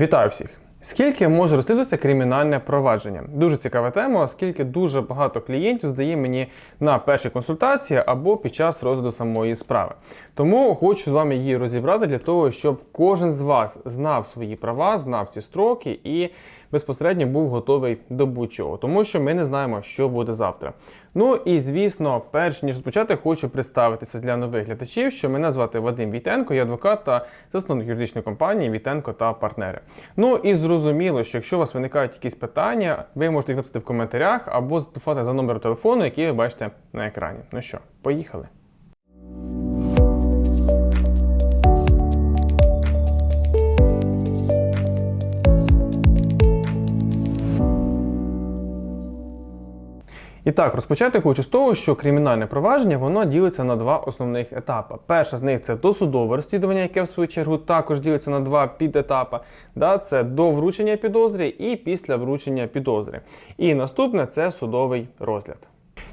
Вітаю всіх! Скільки може розслідуватися кримінальне провадження? Дуже цікава тема, оскільки дуже багато клієнтів здає мені на першій консультації або під час розгляду самої справи. Тому хочу з вами її розібрати для того, щоб кожен з вас знав свої права, знав ці строки і безпосередньо був готовий до будь-чого, тому що ми не знаємо, що буде завтра. Ну і звісно, перш ніж розпочати, хочу представитися для нових глядачів, що мене звати Вадим Вітенко, я адвокат та засновник юридичної компанії Вітенко та партнери. Ну і зрозуміло, що якщо у вас виникають якісь питання, ви можете їх написати в коментарях або зателефонувати за номером телефону, який ви бачите на екрані. Ну що, поїхали. І так, розпочати хочу з того, що кримінальне провадження воно ділиться на два основних етапи. Перше з них це досудове розслідування, яке в свою чергу також ділиться на два підетапи. Да, це до вручення підозри і після вручення підозри. І наступне це судовий розгляд.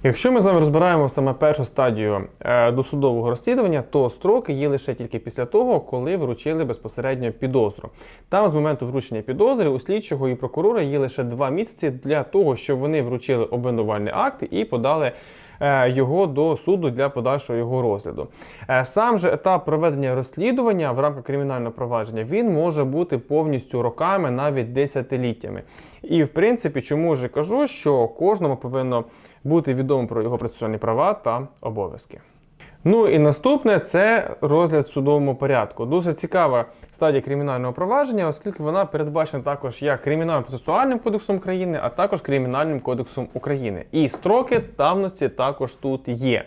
Якщо ми з вами розбираємо саме першу стадію е, досудового розслідування, то строки є лише тільки після того, коли вручили безпосередньо підозру. Там з моменту вручення підозри у слідчого і прокурора є лише два місяці для того, щоб вони вручили обвинувальний акт і подали. Е, Його до суду для подальшого його розгляду. Е, Сам же етап проведення розслідування в рамках кримінального провадження він може бути повністю роками, навіть десятиліттями. І в принципі, чому ж кажу, що кожному повинно бути відомо про його процесуальні права та обов'язки. Ну і наступне це розгляд в судовому порядку. Досить цікава стадія кримінального провадження, оскільки вона передбачена також як кримінально-процесуальним кодексом України, а також кримінальним кодексом України. І строки давності також тут є.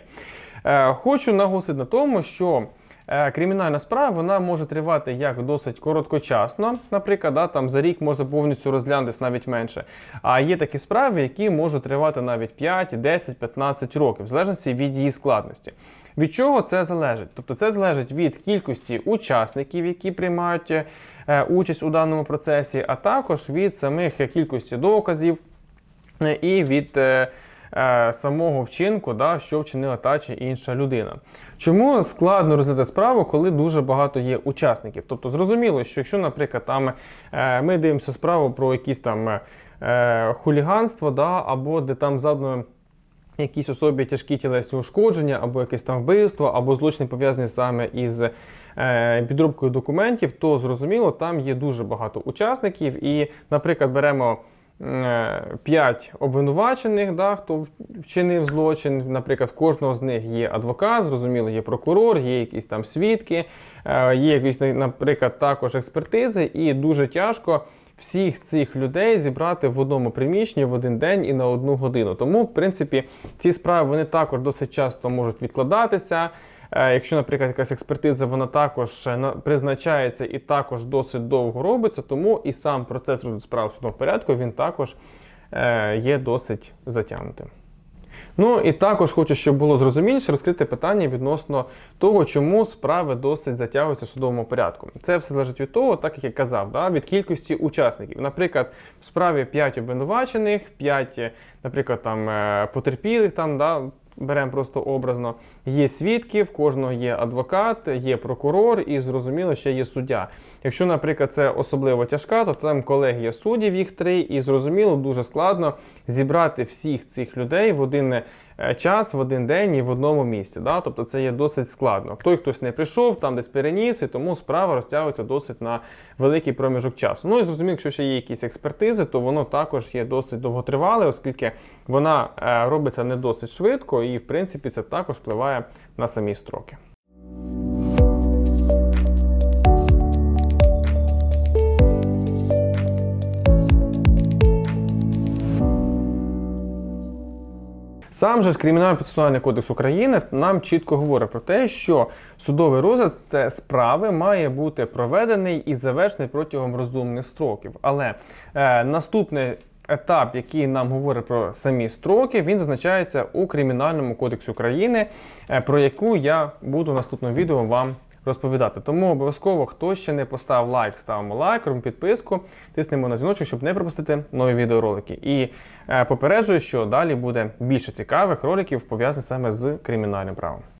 Е, хочу наголосити на тому, що е, кримінальна справа вона може тривати як досить короткочасно, наприклад, да, там за рік можна повністю розглянутися навіть менше. А є такі справи, які можуть тривати навіть 5, 10, 15 років, в залежності від її складності. Від чого це залежить? Тобто це залежить від кількості учасників, які приймають е, участь у даному процесі, а також від самих кількості доказів е, і від е, самого вчинку, да, що вчинила та чи інша людина. Чому складно розглядати справу, коли дуже багато є учасників? Тобто зрозуміло, що якщо, наприклад, там ми дивимося справу про якісь там хуліганство, да, або де там задано якісь особі тяжкі тілесні ушкодження, або якесь там вбивство, або злочини пов'язані саме із е, підробкою документів, то зрозуміло, там є дуже багато учасників. І, наприклад, беремо. 5 обвинувачених, да, хто вчинив злочин. Наприклад, в кожного з них є адвокат, зрозуміло, є прокурор, є якісь там свідки, е, є якісь, наприклад, також експертизи, і дуже тяжко всіх цих людей зібрати в одному приміщенні в один день і на одну годину. Тому, в принципі, ці справи вони також досить часто можуть відкладатися. Е, Якщо, наприклад, якась експертиза, вона також е, призначається і також досить довго робиться, тому і сам процес розгляду справ в судовому порядку він також е, є досить затягнутим. Ну і також хочу, щоб було зрозуміліше розкрити питання відносно того, чому справи досить затягуються в судовому порядку. Це все залежить від того, так як я казав, да, від кількості учасників. Наприклад, в справі 5 обвинувачених, 5, наприклад, там е, потерпілих, там, да, беремо просто образно. Є свідки, в кожного є адвокат, є прокурор і зрозуміло, ще є суддя. Якщо, наприклад, це особливо тяжка, то там колегія суддів, їх три, і зрозуміло, дуже складно зібрати всіх цих людей в один е, час, в один день і в одному місці. Да? Тобто це є досить складно. Той хтось не прийшов, там десь переніс, і тому справа розтягується досить на великий проміжок часу. Ну і зрозуміло, якщо ще є якісь експертизи, то воно також є досить довготривале, оскільки вона е, робиться не досить швидко, і в принципі це також впливає на самі строки. Сам же ж Кримінально-процесуальний кодекс України нам чітко говорить про те, що судовий розгляд справи має бути проведений і завершений протягом розумних строків. Але е, наступний етап, який нам говорить про самі строки, він зазначається у Кримінальному кодексі України, е, про яку я буду в наступному відео вам розповідати. Тому обов'язково, хто ще не поставив лайк, ставимо лайк, робимо підписку, тиснемо на дзвіночок, щоб не пропустити нові відеоролики. І е, попереджую, що далі буде більше цікавих роликів пов'язаних саме з кримінальним правом.